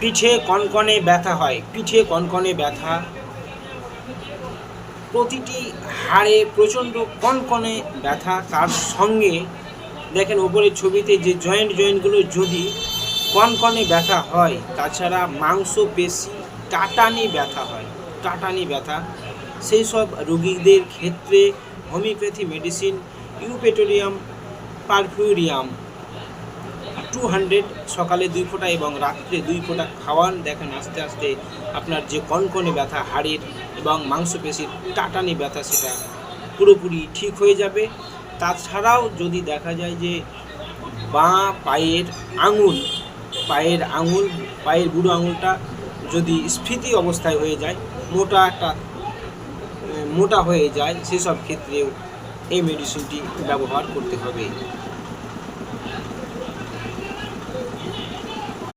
পিঠে কনকনে ব্যথা হয়। পিঠে কনকনে ব্যথা। প্রতিটি হাড়ে প্রচণ্ড কনকনে ব্যথা। তার সঙ্গে দেখেন ওপরের ছবিতে যে জয়েন্ট জয়েন্টগুলো যদি কনকনে ব্যথা হয়, তাছাড়া মাংস, পেশি, টাটানি ব্যথা হয়। টাটানি ব্যথা। সেই সব রোগীদের ক্ষেত্রে homeopathy medicine eupatorium perfoliatum two hundred সকালে দুই ফোঁটা এবং রাত্রে দুই ফোঁটা খাওয়ান। দেখেন আস্তে আস্তে আপনার যে কনকনে ব্যথা, হাড়ের এবং মাংসপেশির টাটানি ব্যথা সেটা পুরোপুরি ঠিক হয়ে যাবে। তাছাড়াও যদি দেখা যায় যে বাঁ পায়ের আঙুল পায়ের আঙুল, পায়ের বুড়ো আঙুলটা যদি স্ফীতি অবস্থায় হয়ে যায়, মোটা একটা মোটা হয়ে যায়, সেসব ক্ষেত্রেও এই মেডিসিনটি ব্যবহার করতে হবে।